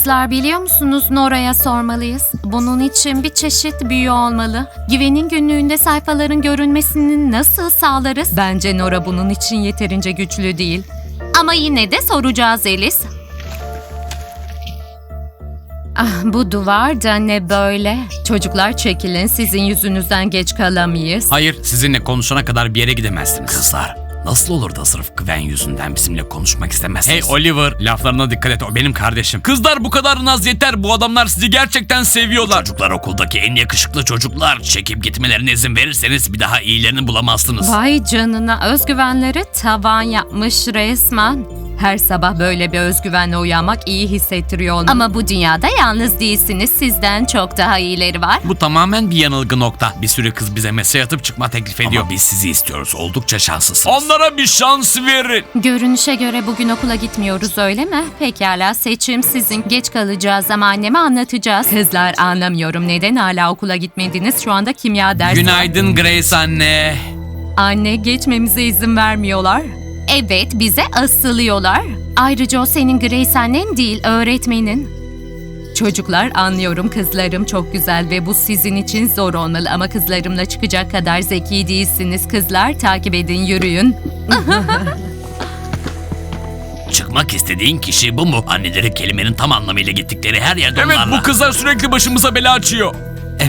Kızlar biliyor musunuz Nora'ya sormalıyız. Bunun için bir çeşit büyü olmalı. Güven'in günlüğünde sayfaların görünmesini nasıl sağlarız? Bence Nora bunun için yeterince güçlü değil. Ama yine de soracağız Elis. Ah bu duvar da ne böyle? Çocuklar çekilin sizin yüzünüzden geç kalamayız. Hayır, sizinle konuşana kadar bir yere gidemezsiniz. Kızlar nasıl olur da sırf Gwen yüzünden bizimle konuşmak istemezsiniz? Hey Oliver, laflarına dikkat et. O benim kardeşim. Kızlar bu kadar naz yeter. Bu adamlar sizi gerçekten seviyorlar. Çocuklar okuldaki en yakışıklı çocuklar. Çekip gitmelerine izin verirseniz bir daha iyilerini bulamazsınız. Vay canına özgüvenleri tavan yapmış resmen. Her sabah böyle bir özgüvenle uyanmak iyi hissettiriyor. Ama bu dünyada yalnız değilsiniz. Sizden çok daha iyileri var. Bu tamamen bir yanılgı nokta. Bir sürü kız bize mesaj atıp çıkma teklif ediyor. Ama biz sizi istiyoruz. Oldukça şanslısınız. Onlara bir şans verin. Görünüşe göre bugün okula gitmiyoruz öyle mi? Pekala seçim sizin. Geç kalacağız ama anneme anlatacağız. Kızlar anlamıyorum neden hala okula gitmediniz? Şu anda kimya dersi. Günaydın Grace anne. Anne geçmemize izin vermiyorlar. Evet bize asılıyorlar. Ayrıca o senin Grace annen değil öğretmenin. Çocuklar anlıyorum kızlarım çok güzel ve bu sizin için zor olmalı ama kızlarımla çıkacak kadar zeki değilsiniz. Kızlar takip edin yürüyün. Çıkmak istediğin kişi bu mu? Anneleri kelimenin tam anlamıyla gittikleri her yerde Evet onlarla. bu kızlar sürekli başımıza bela açıyor.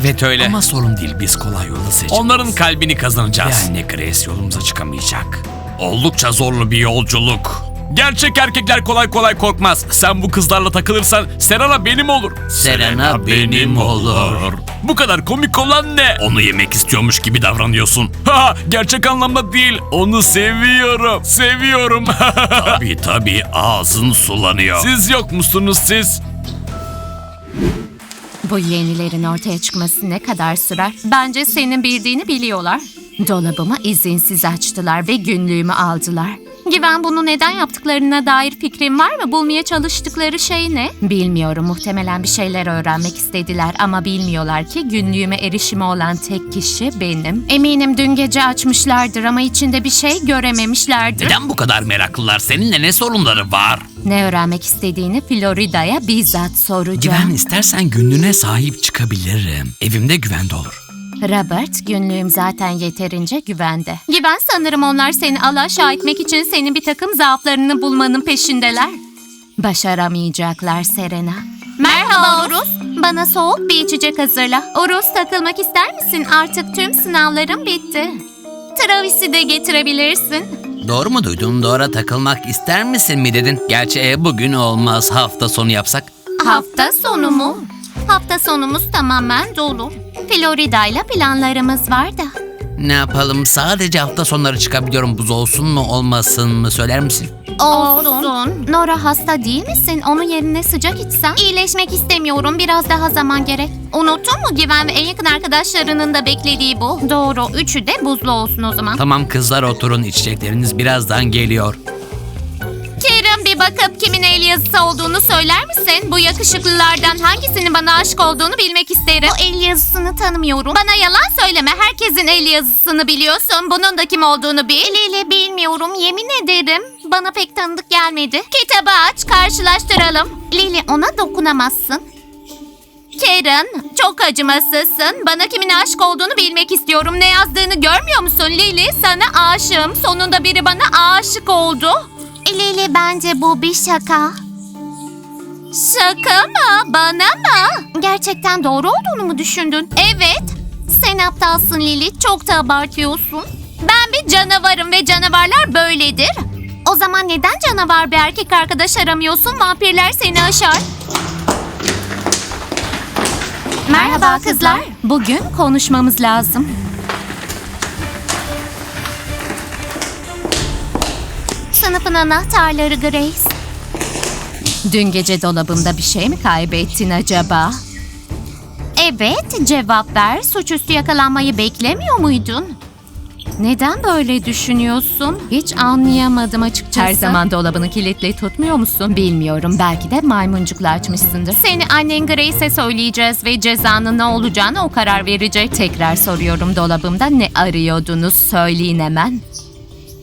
Evet öyle. Ama sorun değil biz kolay yolu seçeceğiz. Onların kalbini kazanacağız. Ve anne Grace yolumuza çıkamayacak. Oldukça zorlu bir yolculuk. Gerçek erkekler kolay kolay korkmaz. Sen bu kızlarla takılırsan Serena benim olur. Serena benim olur. Bu kadar komik olan ne? Onu yemek istiyormuş gibi davranıyorsun. Ha, gerçek anlamda değil. Onu seviyorum. Seviyorum. tabii tabii ağzın sulanıyor. siz yok musunuz siz? Bu yenilerin ortaya çıkması ne kadar sürer? Bence senin bildiğini biliyorlar. Dolabımı izinsiz açtılar ve günlüğümü aldılar. Güven bunu neden yaptıklarına dair fikrin var mı? Bulmaya çalıştıkları şey ne? Bilmiyorum. Muhtemelen bir şeyler öğrenmek istediler ama bilmiyorlar ki günlüğüme erişimi olan tek kişi benim. Eminim dün gece açmışlardır ama içinde bir şey görememişlerdir. Neden bu kadar meraklılar? Seninle ne sorunları var? Ne öğrenmek istediğini Florida'ya bizzat soracağım. Güven istersen günlüğüne sahip çıkabilirim. Evimde güvende olur. Robert, günlüğüm zaten yeterince güvende. Güven sanırım onlar seni alaşağı etmek için senin bir takım zaaflarını bulmanın peşindeler. Başaramayacaklar Serena. Merhaba Urus. Bana soğuk bir içecek hazırla. Urus takılmak ister misin? Artık tüm sınavlarım bitti. Travis'i de getirebilirsin. Doğru mu duydum? Dora takılmak ister misin mi dedin? Gerçi e, bugün olmaz. Hafta sonu yapsak. Hafta sonu mu? Hafta sonumuz tamamen dolu. Florida ile planlarımız var da. Ne yapalım? Sadece hafta sonları çıkabiliyorum. Buz olsun mu olmasın mı söyler misin? Olsun. Nora hasta değil misin? Onun yerine sıcak içsen. İyileşmek istemiyorum. Biraz daha zaman gerek. Unuttun mu Güven ve en yakın arkadaşlarının da beklediği bu? Doğru. Üçü de buzlu olsun o zaman. Tamam kızlar oturun. içecekleriniz birazdan geliyor. Bakıp kimin el yazısı olduğunu söyler misin? Bu yakışıklılardan hangisinin bana aşık olduğunu bilmek isterim. O el yazısını tanımıyorum. Bana yalan söyleme. Herkesin el yazısını biliyorsun. Bunun da kim olduğunu bil. Lili bilmiyorum. Yemin ederim. Bana pek tanıdık gelmedi. Kitabı aç karşılaştıralım. Lili ona dokunamazsın. Karen, çok acımasızsın. Bana kimin aşık olduğunu bilmek istiyorum. Ne yazdığını görmüyor musun Lili? Sana aşığım. Sonunda biri bana aşık oldu. Lili bence bu bir şaka. Şaka mı? Bana mı? Gerçekten doğru olduğunu mu düşündün? Evet. Sen aptalsın Lili. Çok da abartıyorsun. Ben bir canavarım ve canavarlar böyledir. O zaman neden canavar bir erkek arkadaş aramıyorsun? Vampirler seni aşar. Merhaba kızlar. Bugün konuşmamız lazım. Sınıfın anahtarları Grace. Dün gece dolabımda bir şey mi kaybettin acaba? Evet, cevap ver. Suçüstü yakalanmayı beklemiyor muydun? Neden böyle düşünüyorsun? Hiç anlayamadım açıkçası. Her zaman dolabını kilitli tutmuyor musun? Bilmiyorum. Belki de maymuncukla açmışsındır. Seni annen Grace'e söyleyeceğiz ve cezanın ne olacağını o karar verecek. Tekrar soruyorum dolabımda ne arıyordunuz? Söyleyin hemen.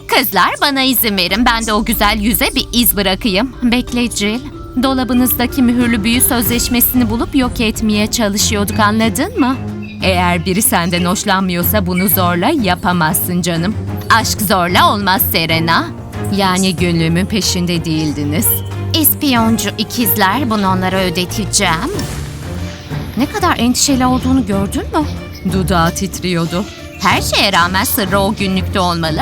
Kızlar bana izin verin. Ben de o güzel yüze bir iz bırakayım. Bekle Jill. Dolabınızdaki mühürlü büyü sözleşmesini bulup yok etmeye çalışıyorduk anladın mı? Eğer biri senden hoşlanmıyorsa bunu zorla yapamazsın canım. Aşk zorla olmaz Serena. Yani günlüğümün peşinde değildiniz. İspiyoncu ikizler bunu onlara ödeteceğim. Ne kadar endişeli olduğunu gördün mü? Dudağı titriyordu. Her şeye rağmen sırrı o günlükte olmalı.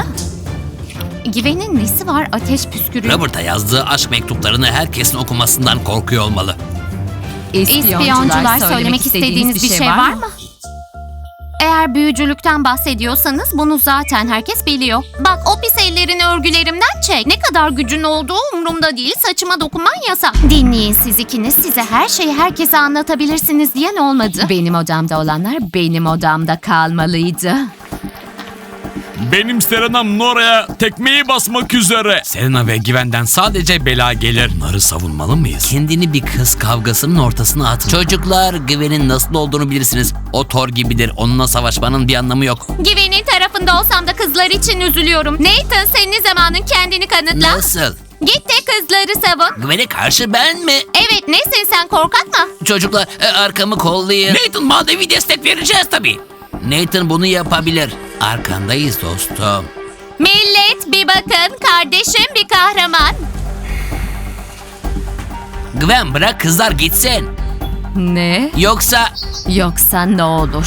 Güvenin nesi var ateş püskürüyor. Robert'a yazdığı aşk mektuplarını herkesin okumasından korkuyor olmalı. İspiyoncular söylemek istediğiniz bir şey var mı? Eğer büyücülükten bahsediyorsanız bunu zaten herkes biliyor. Bak o pis ellerini örgülerimden çek. Ne kadar gücün olduğu umurumda değil. Saçıma dokunman yasak. Dinleyin siz ikiniz. Size her şeyi herkese anlatabilirsiniz diyen olmadı. Benim odamda olanlar benim odamda kalmalıydı. Benim Serenam Nora'ya tekmeyi basmak üzere. Serena ve Güven'den sadece bela gelir. Bunları savunmalı mıyız? Kendini bir kız kavgasının ortasına atın. Çocuklar Gwen'in nasıl olduğunu bilirsiniz. O Thor gibidir. Onunla savaşmanın bir anlamı yok. Güven'in tarafında olsam da kızlar için üzülüyorum. Nathan senin zamanın kendini kanıtla. Nasıl? Git de kızları savun. Gwen'e karşı ben mi? Evet nesin sen korkak mı? Çocuklar e, arkamı kollayın. Nathan manevi destek vereceğiz tabii. Nathan bunu yapabilir. Arkandayız dostum. Millet bir bakın kardeşim bir kahraman. Gwen bırak kızlar gitsin. Ne? Yoksa Yoksa ne olur?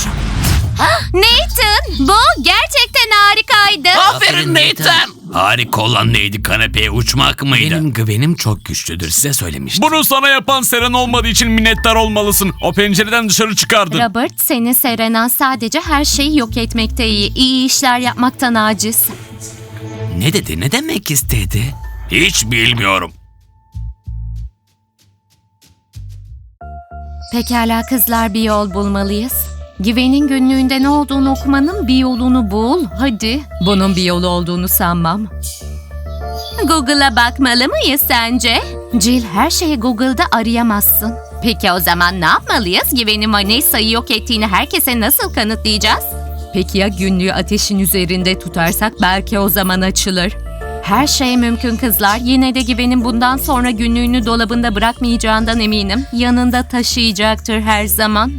Nathan bu gerçekten harikaydı. Aferin Nathan. Harika olan neydi kanepeye uçmak mıydı? benim Gwen'im çok güçlüdür size söylemiştim. Bunu sana yapan Serena olmadığı için minnettar olmalısın. O pencereden dışarı çıkardın. Robert senin Serenan sadece her şeyi yok etmekte iyi. İyi işler yapmaktan aciz. Ne dedi ne demek istedi? Hiç bilmiyorum. Pekala kızlar bir yol bulmalıyız. Güven'in günlüğünde ne olduğunu okumanın bir yolunu bul. Hadi. Bunun bir yolu olduğunu sanmam. Google'a bakmalı mıyız sence? Jill her şeyi Google'da arayamazsın. Peki o zaman ne yapmalıyız? Güven'in Vanessa'yı yok ettiğini herkese nasıl kanıtlayacağız? Peki ya günlüğü ateşin üzerinde tutarsak belki o zaman açılır. Her şey mümkün kızlar. Yine de Güven'in bundan sonra günlüğünü dolabında bırakmayacağından eminim. Yanında taşıyacaktır her zaman.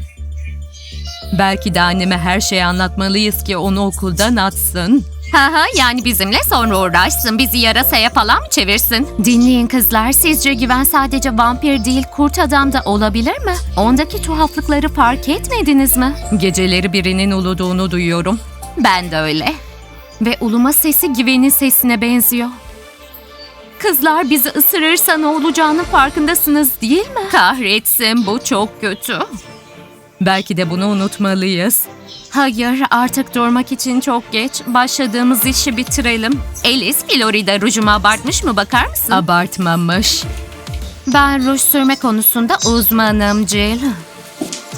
Belki de anneme her şeyi anlatmalıyız ki onu okuldan atsın. Haha yani bizimle sonra uğraşsın. Bizi yarasaya falan mı çevirsin? Dinleyin kızlar. Sizce Güven sadece vampir değil kurt adam da olabilir mi? Ondaki tuhaflıkları fark etmediniz mi? Geceleri birinin uluduğunu duyuyorum. Ben de öyle. Ve uluma sesi Güven'in sesine benziyor. Kızlar bizi ısırırsa ne olacağının farkındasınız değil mi? Kahretsin bu çok kötü. Belki de bunu unutmalıyız. Hayır artık durmak için çok geç. Başladığımız işi bitirelim. Alice Florida rujuma abartmış mı bakar mısın? Abartmamış. Ben ruj sürme konusunda uzmanım Jill.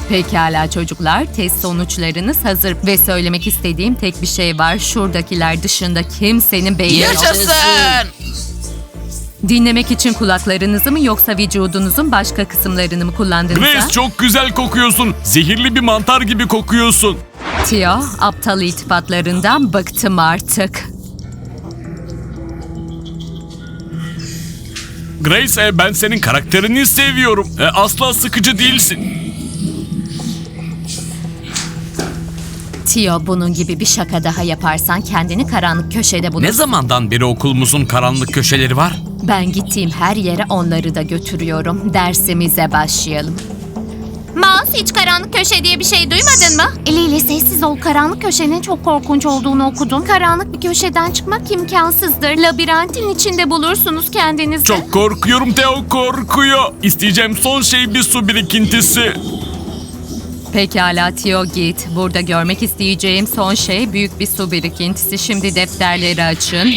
Pekala çocuklar, test sonuçlarınız hazır ve söylemek istediğim tek bir şey var. Şuradakiler dışında kimsenin beyni yok. Yaşasın. Dinlemek için kulaklarınızı mı yoksa vücudunuzun başka kısımlarını mı kullandınız? Grace çok güzel kokuyorsun. Zehirli bir mantar gibi kokuyorsun. Tio, aptal iltifatlarından bıktım artık. Grace e, ben senin karakterini seviyorum. E, asla sıkıcı değilsin. Tio bunun gibi bir şaka daha yaparsan kendini karanlık köşede bulursun. Ne zamandan beri okulumuzun karanlık köşeleri var? Ben gittiğim her yere onları da götürüyorum. Dersimize başlayalım. Mouse hiç karanlık köşe diye bir şey duymadın mı? Lili sessiz ol. Karanlık köşenin çok korkunç olduğunu okudum. Karanlık bir köşeden çıkmak imkansızdır. Labirentin içinde bulursunuz kendinizi. Çok korkuyorum Teo korkuyor. İsteyeceğim son şey bir su birikintisi. Pekala Tio git. Burada görmek isteyeceğim son şey büyük bir su birikintisi. Şimdi defterleri açın.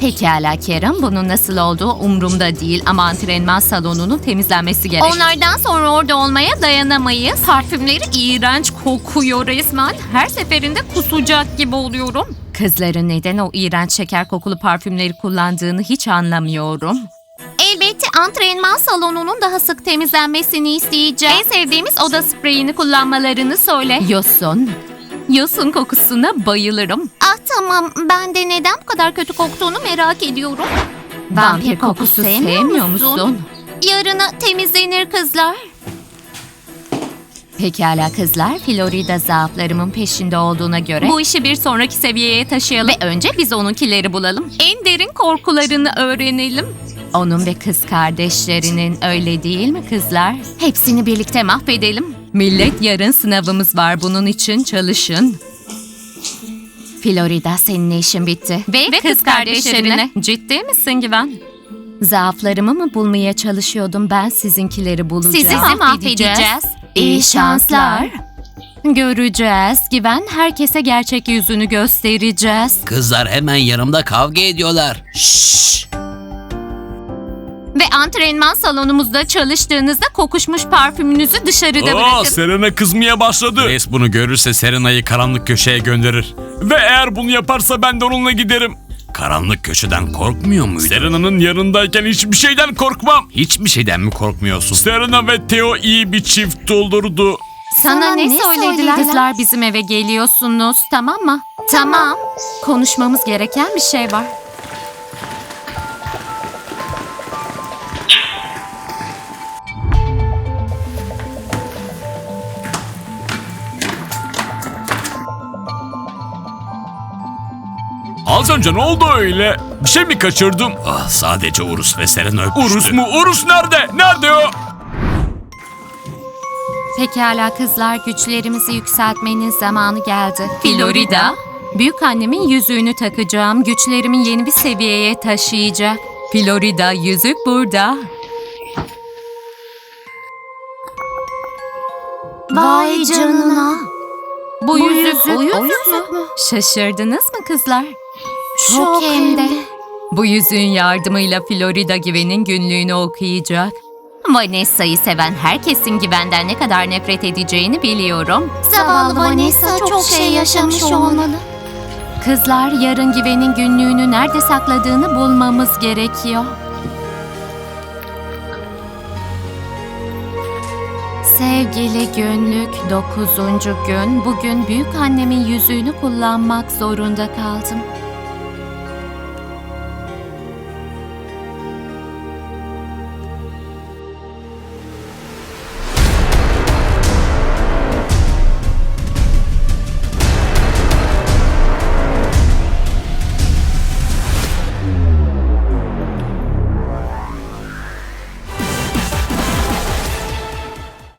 Pekala Kerem, bunun nasıl olduğu umurumda değil ama antrenman salonunun temizlenmesi gerek. Onlardan sonra orada olmaya dayanamayız. Parfümleri iğrenç kokuyor resmen. Her seferinde kusacak gibi oluyorum. Kızların neden o iğrenç şeker kokulu parfümleri kullandığını hiç anlamıyorum. Elbette antrenman salonunun daha sık temizlenmesini isteyeceğim. En sevdiğimiz oda spreyini kullanmalarını söyle. Yosun. Yosun kokusuna bayılırım. Ah tamam. Ben de neden bu kadar kötü koktuğunu merak ediyorum. Vampir kokusu sevmiyor musun? Yarına temizlenir kızlar. Pekala kızlar, Florida zaaflarımın peşinde olduğuna göre bu işi bir sonraki seviyeye taşıyalım. Ve önce biz onunkileri bulalım. En derin korkularını öğrenelim. Onun ve kız kardeşlerinin öyle değil mi kızlar? Hepsini birlikte mahvedelim. Millet yarın sınavımız var bunun için çalışın. Florida senin işin bitti. Ve, kız, kardeşlerine. Ciddi misin Güven? Zaaflarımı mı bulmaya çalışıyordum ben sizinkileri bulacağım. Sizi mahvedeceğiz. İyi şanslar. Göreceğiz. Güven herkese gerçek yüzünü göstereceğiz. Kızlar hemen yanımda kavga ediyorlar. Şşş. Antrenman salonumuzda çalıştığınızda kokuşmuş parfümünüzü dışarıda Aa, bırakın. Serena kızmaya başladı. Grace bunu görürse Serena'yı karanlık köşeye gönderir. Ve eğer bunu yaparsa ben de onunla giderim. Karanlık köşeden korkmuyor muydun? Serena'nın yanındayken hiçbir şeyden korkmam. Hiçbir şeyden mi korkmuyorsun? Serena ve Theo iyi bir çift olurdu. Sana, ne, söylediler? Kızlar bizim eve geliyorsunuz tamam mı? Tamam. Konuşmamız gereken bir şey var. Önce ne oldu öyle? Bir şey mi kaçırdım? Ah, sadece Urus ve Serena öpüştü. Urus mu? Urus nerede? Nerede o? Pekala kızlar güçlerimizi yükseltmenin zamanı geldi. Florida, büyük annemin yüzüğünü takacağım. Güçlerimin yeni bir seviyeye taşıyacak. Florida, yüzük burada. Vay canına. Bu, yüzük, yüzük o o yüzük yüzük mü? Şaşırdınız mı kızlar? Çok hem de. Bu yüzüğün yardımıyla Florida Güven'in günlüğünü okuyacak. Vanessa'yı seven herkesin Güven'den ne kadar nefret edeceğini biliyorum. Zavallı Vanessa çok şey yaşamış olmalı. Kızlar yarın Güven'in günlüğünü nerede sakladığını bulmamız gerekiyor. Sevgili günlük 9. gün bugün büyük annemin yüzüğünü kullanmak zorunda kaldım.